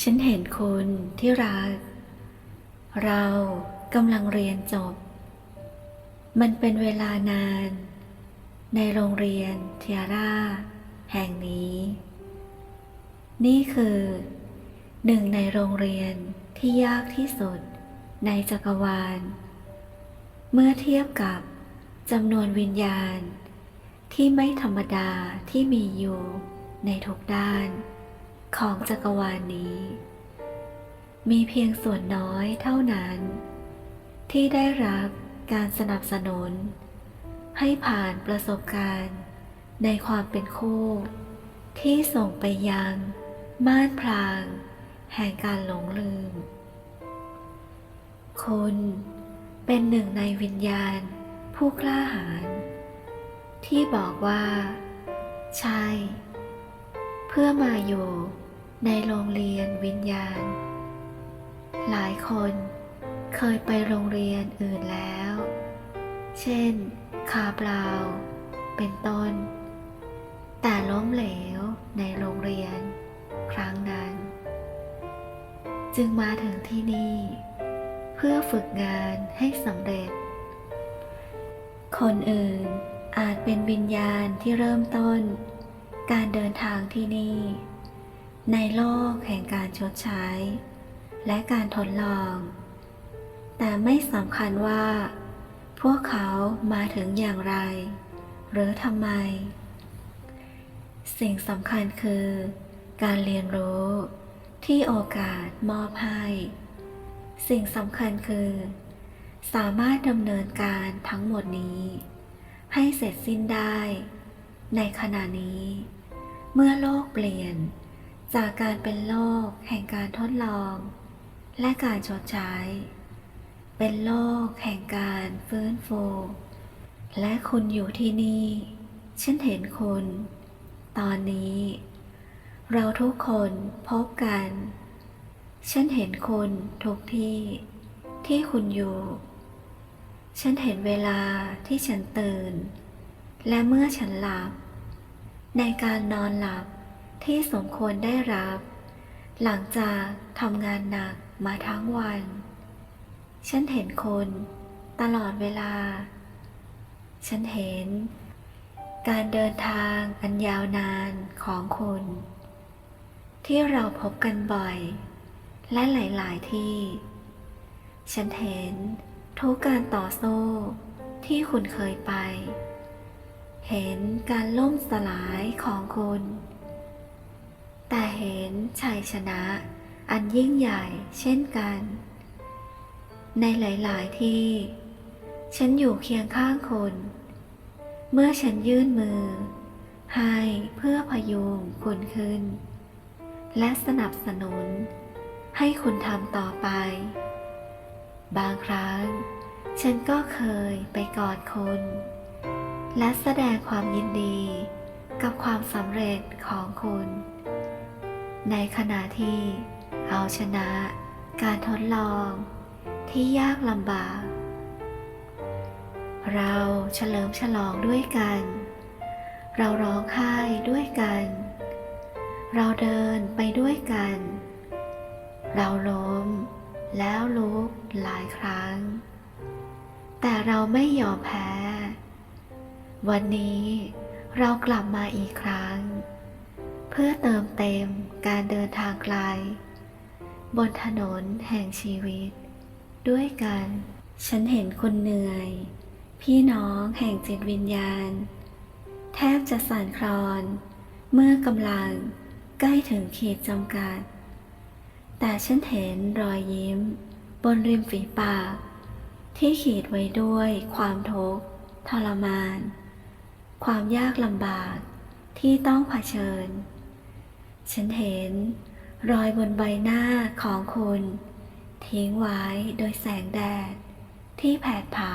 ฉันเห็นคุณที่รัก เรากำลังเรียนจบ มันเป็นเวลานาน ในโรงเรียนเทียร่า แห่งนี้ นี่คือ หนึ่งในโรงเรียนที่ยากที่สุดในจักรวาล เมื่อเทียบกับจำนวนวิญญาณ ที่ไม่ธรรมดาที่มีอยู่ในทุกด้าน ของจักรวาลนี้ มีเพียงส่วนน้อยเท่านั้น ที่ได้รับการสนับสนุน ให้ผ่านประสบการณ์ ในความเป็นคู่ ที่ส่งไปยังม่านพราง แห่งการหลงลืม คุณเป็นหนึ่งในวิญญาณผู้กล้าหาญที่บอกว่า ใช่ เพื่อมาอยู่ ในโรงเรียนวิญญาณ หลายคนเคยไปโรงเรียนอื่นแล้ว เช่น คาบราว เป็นต้น แต่ล้มเหลวในโรงเรียน ครั้งนั้น จึงมาถึงที่นี่ เพื่อฝึกงานให้สำเร็จ คนอื่นอาจเป็นวิญญาณที่เริ่มต้น การเดินทางที่นี่ ในโลกแห่งการชดใช้ และการทดลอง แต่ไม่สำคัญว่า พวกเขามาถึงอย่างไร หรือทำไม สิ่งสำคัญคือ การเรียนรู้ที่โอกาสมอบให้ สิ่งสำคัญคือ สามารถดำเนินการทั้งหมดนี้ ให้เสร็จสิ้นได้ ในขณะนี้ เมื่อโลกเปลี่ยน จากการเป็นโลกแห่งการทดลอง และการชดใช้ เป็นโลกแห่งการฟื้นฟู และคุณอยู่ที่นี่ ฉันเห็นคุณ ตอนนี้ เราทุกคนพบกัน ฉันเห็นคุณทุกที่ที่คุณอยู่ ฉันเห็นเวลาที่ฉันตื่น และเมื่อฉันหลับ ในการนอนหลับ ที่สมควรได้รับ หลังจากทำงานหนักมาทั้งวัน ฉันเห็นคุณตลอดเวลา ฉันเห็น การเดินทางอันยาวนานของคุณ ที่เราพบกันบ่อย และหลาย ๆ ที่ ฉันเห็นทุกการต่อสู้ที่คุณเคยไป เห็นการล่มสลายของคุณ แต่เห็นชัยชนะ อันยิ่งใหญ่เช่นกัน ในหลาย ๆ ที่ ฉันอยู่เคียงข้างคุณเมื่อฉันยื่นมือ ให้เพื่อพยุงคุณขึ้น และสนับสนุน ให้คุณทำต่อไป บางครั้ง ฉันก็เคยไปกอดคุณ และแสดงความยินดีกับความสำเร็จของคุณ ในขณะที่เอาชนะการทดลองที่ยากลำบาก เราเฉลิมฉลองด้วยกัน เราร้องไห้ด้วยกัน เราเดินไปด้วยกัน เราล้มแล้วลุกหลายครั้ง แต่เราไม่ยอมแพ้ วันนี้เรากลับมาอีกครั้ง เพื่อเติมเต็มการเดินทางไกล บนถนนแห่งชีวิต ด้วยกัน ฉันเห็นคุณเหนื่อย พี่น้องแห่งจิตวิญญาณ แทบจะสั่นคลอน เมื่อกำลังใกล้ถึงขีดจำกัด แต่ฉันเห็นรอยยิ้ม บนริมฝีปาก ที่ขีดไว้ด้วยความทุกข์ทรมาน ความยากลำบากที่ต้องเผชิญ ฉันเห็น รอยบนใบหน้าของคุณ ทิ้งไว้โดยแสงแดด ที่แผดเผา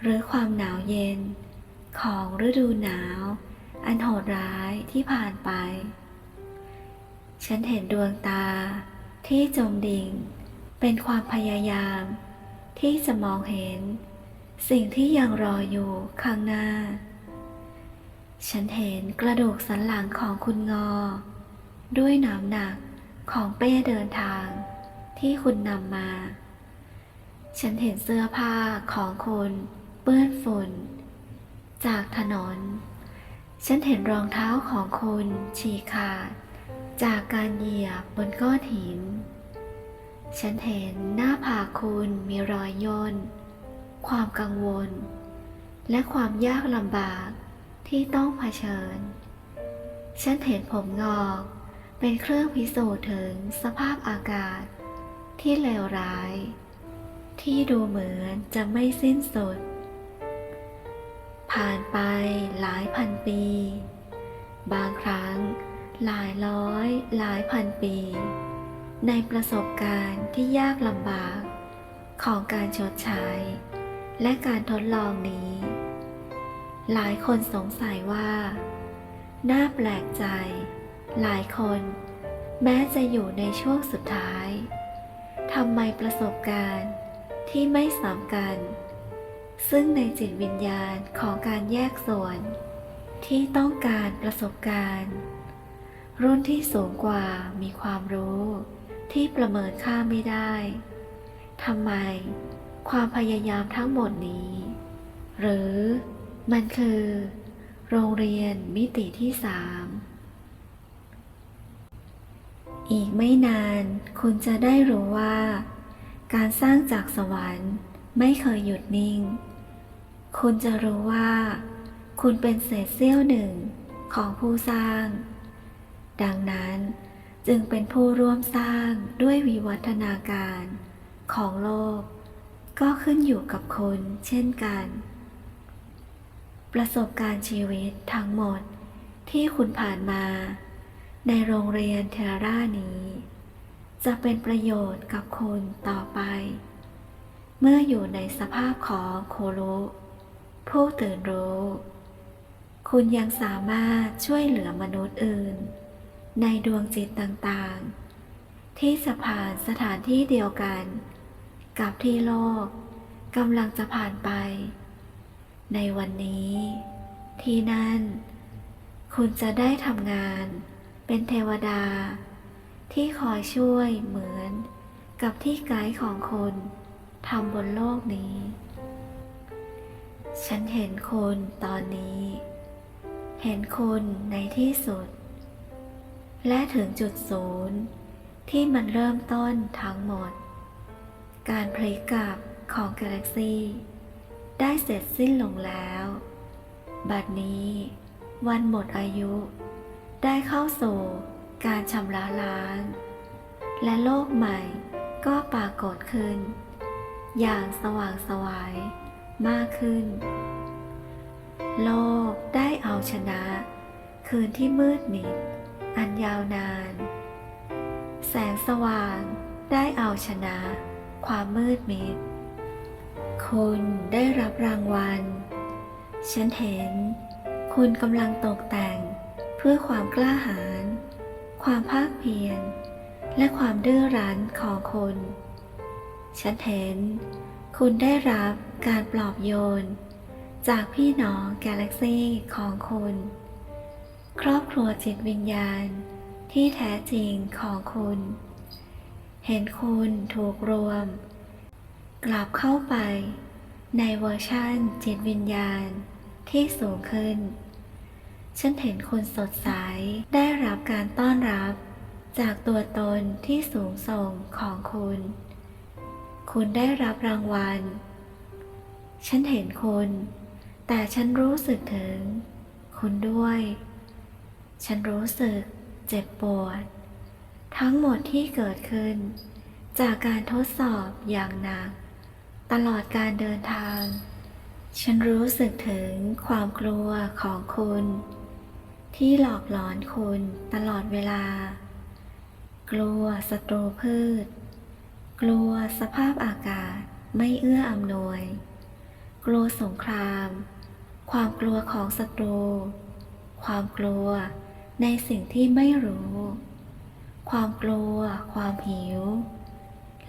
หรือความหนาวเย็น ของฤดูหนาว อันโหดร้ายที่ผ่านไป ฉันเห็นดวงตาที่จมดิ่ง เป็นความพยายาม ที่จะมองเห็น สิ่งที่ยังรออยู่ข้างหน้า ฉันเห็นกระดูกสันหลังของคุณงอ ด้วยน้ำหนักของเป้เดินทาง ที่คุณนำมา ฉันเห็นเสื้อผ้าของคุณเปื้อนฝุ่น จากถนน ฉันเห็นรองเท้าของคุณฉีกขาด จากการเหยียบบนก้อนหิน ฉันเห็นหน้าผากคุณมีรอยย่น ความกังวล และความยากลำบาก ที่ต้องเผชิญ ฉันเห็นผมงอกเป็นเครื่องพิสูจน์ถึงสภาพอากาศ ที่เลวร้าย ที่ดูเหมือนจะไม่สิ้นสุด ผ่านไปหลายพันปี บางครั้งหลายร้อยหลายพันปี ในประสบการณ์ที่ยากลำบากของการชดใช้ และการทดลองนี้ หลายคนสงสัยว่า น่าแปลกใจ หลายคน แม้จะอยู่ในช่วงสุดท้ายทำไมประสบการณ์ที่ไม่สามกัน ซึ่งในจิตวิญญาณของการแยกส่วน ที่ต้องการประสบการณ์ รุ่นที่สูงกว่ามีความรู้ที่ประเมินค่าไม่ได้ทำไม ความพยายามทั้งหมดนี้ หรือ มันคือ โรงเรียนมิติที่สามอีกไม่นานคุณจะได้รู้ว่า การสร้างจากสวรรค์ไม่เคยหยุดนิ่ง คุณจะรู้ว่า คุณเป็นเศษเสี้ยวหนึ่งของผู้สร้าง ดังนั้นจึงเป็นผู้ร่วมสร้างด้วยวิวัฒนาการของโลก ก็ขึ้นอยู่กับคุณเช่นกัน ประสบการณ์ชีวิตทั้งหมดที่คุณผ่านมา ในโรงเรียนเทราร่านี้ จะเป็นประโยชน์กับคุณต่อไป เมื่ออยู่ในสภาพของโคโรผู้ตื่นรู้ คุณยังสามารถช่วยเหลือมนุษย์อื่น ในดวงจิตต่างๆ ที่จะผ่านสถานที่เดียวกัน กับที่โลกกำลังจะผ่านไป ในวันนี้ ที่นั่น คุณจะได้ทำงานเป็นเทวดา ที่คอยช่วยเหมือนกับที่ไกด์ของคุณทำบนโลกนี้ ฉันเห็นคุณตอนนี้ เห็นคุณในที่สุด และถึงจุดศูนย์ที่มันเริ่มต้นทั้งหมด การพลิกกลับของกาแล็กซี ได้เสร็จสิ้นลงแล้ว บัดนี้ วันหมดอายุ ได้เข้าสู่การชำระล้าง และโลกใหม่ก็ปรากฏขึ้น อย่างสว่างไสวายมากขึ้น โลกได้เอาชนะ คืนที่มืดมิด อันยาวนาน แสงสว่างได้เอาชนะ ความมืดมิด คุณได้รับรางวัล ฉันเห็น คุณกำลังตกแต่งเพื่อความกล้าหาญ ความภาคเพียร และความดื้อรั้นของคุณ ฉันเห็น คุณได้รับการปลอบโยน จากพี่น้องกาแล็กซี่ของคุณ ครอบครัวจิตวิญญาณที่แท้จริงของคุณ เห็นคุณถูกรวม กลับเข้าไป ในเวอร์ชั่นจิตวิญญาณที่สูงขึ้น ฉันเห็นคุณสดใสได้รับการต้อนรับ จากตัวตนที่สูงส่งของคุณ คุณได้รับรางวัล ฉันเห็นคุณ แต่ฉันรู้สึกถึง คุณด้วย ฉันรู้สึกเจ็บปวด ทั้งหมดที่เกิดขึ้น จากการทดสอบอย่างหนัก ตลอดการเดินทาง ฉันรู้สึกถึงความกลัวของคุณ ที่หลอกหลอนคุณตลอดเวลา กลัวศัตรูพืช กลัวสภาพอากาศไม่เอื้ออำนวย กลัวสงคราม ความกลัวของศัตรู ความกลัวในสิ่งที่ไม่รู้ ความกลัว ความหิว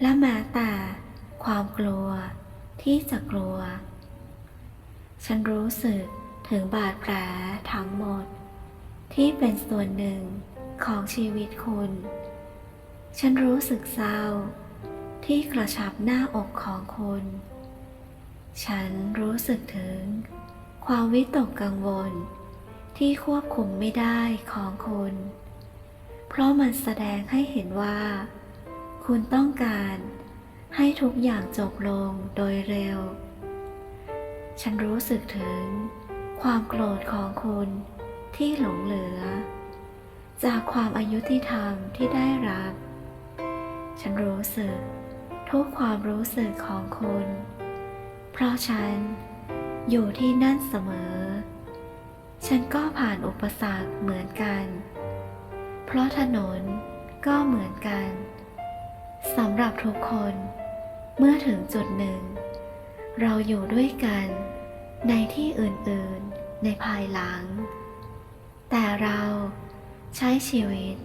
และแม้แต่ ความกลัวที่จะกลัว ฉันรู้สึกถึงบาดแผลทั้งหมด ที่เป็นส่วนหนึ่งของชีวิตคุณ ฉันรู้สึกเศร้า ที่กระชับหน้าอกของคุณ ฉันรู้สึกถึง ความวิตกกังวล ที่ควบคุมไม่ได้ของคุณ เพราะมันแสดงให้เห็นว่า คุณต้องการ ให้ทุกอย่างจบลงโดยเร็ว ฉันรู้สึกถึงความโกรธของคุณที่หลงเหลือ จากความอายุที่ธรรมที่ได้รับ ฉันรู้สึกทุกความรู้สึกของคุณ เพราะฉันอยู่ที่นั่นเสมอ ฉันก็ผ่านอุปสรรคเหมือนกัน เพราะถนนก็เหมือนกันสำหรับทุกคน เมื่อถึงจุดหนึ่ง เราอยู่ด้วยกัน ในที่อื่นๆ ในภายหลัง แต่เราใช้ชีวิต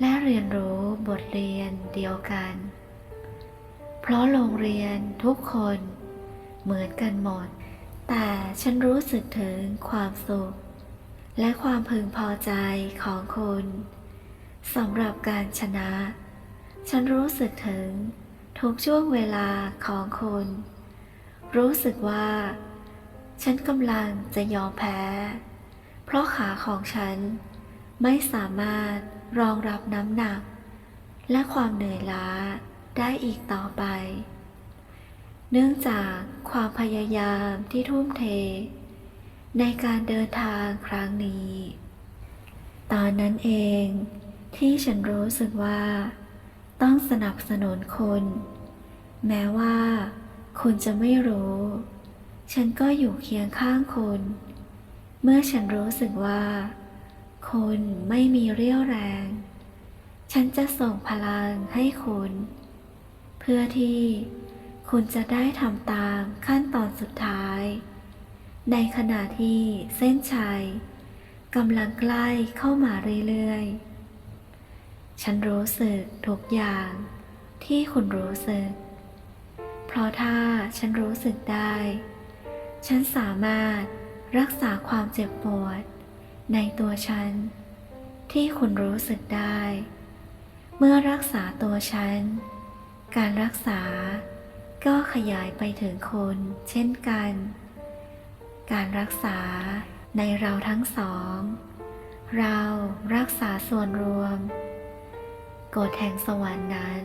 และเรียนรู้บทเรียนเดียวกัน เพราะโรงเรียนทุกคนเหมือนกันหมด แต่ฉันรู้สึกถึงความสุข และความพึงพอใจของคุณสำหรับการชนะ ฉันรู้สึกถึง ทุกช่วงเวลาของคุณ รู้สึกว่า ฉันกำลังจะยอมแพ้ เพราะขาของฉันไม่สามารถรองรับน้ำหนัก และความเหนื่อยล้าได้อีกต่อไป เนื่องจากความพยายามที่ทุ่มเท ในการเดินทางครั้งนี้ ตอนนั้นเองที่ฉันรู้สึกว่า ต้องสนับสนุนคุณ แม้ว่า คุณจะไม่รู้ ฉันก็อยู่เคียงข้างคุณ เมื่อฉันรู้สึกว่า คุณไม่มีเรี่ยวแรง ฉันจะส่งพลังให้คุณ เพื่อที่คุณจะได้ทำตามขั้นตอนสุดท้าย ในขณะที่เส้นชัยกำลังใกล้เข้ามาเรื่อยๆ ฉันรู้สึกทุกอย่างที่คุณรู้สึก เพราะถ้าฉันรู้สึกได้ ฉันสามารถรักษาความเจ็บปวด ในตัวฉัน ที่คุณรู้สึกได้ เมื่อรักษาตัวฉัน การรักษาก็ขยายไปถึงคนเช่นกัน การรักษาในเราทั้งสอง เรารักษาส่วนรวม กฎแห่งสวรรค์นั้น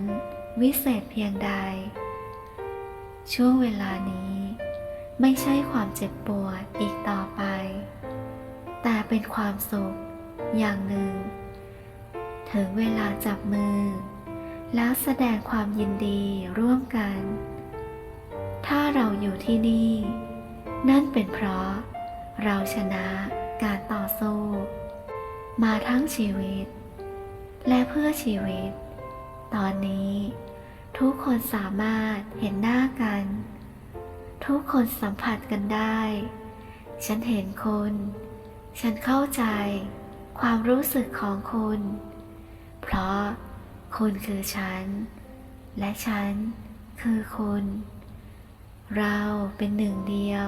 วิเศษเพียงใด ช่วงเวลานี้ ไม่ใช่ความเจ็บปวดอีกต่อไป แต่เป็นความสุขอย่างหนึ่ง ถึงเวลาจับมือ แล้วแสดงความยินดีร่วมกัน ถ้าเราอยู่ที่นี่ นั่นเป็นเพราะ เราชนะการต่อสู้ มาทั้งชีวิต และเพื่อชีวิต ตอนนี้ ทุกคนสามารถเห็นหน้ากัน ทุกคนสัมผัสกันได้ ฉันเห็นคุณ ฉันเข้าใจ ความรู้สึกของคุณ เพราะคุณคือฉัน และฉันคือคุณ เราเป็นหนึ่งเดียว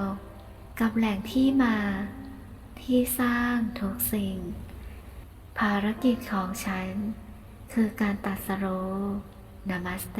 กับแหล่งที่มา ที่สร้างทุกสิ่ง ภารกิจของฉัน คือการตัดสโรนามาสเต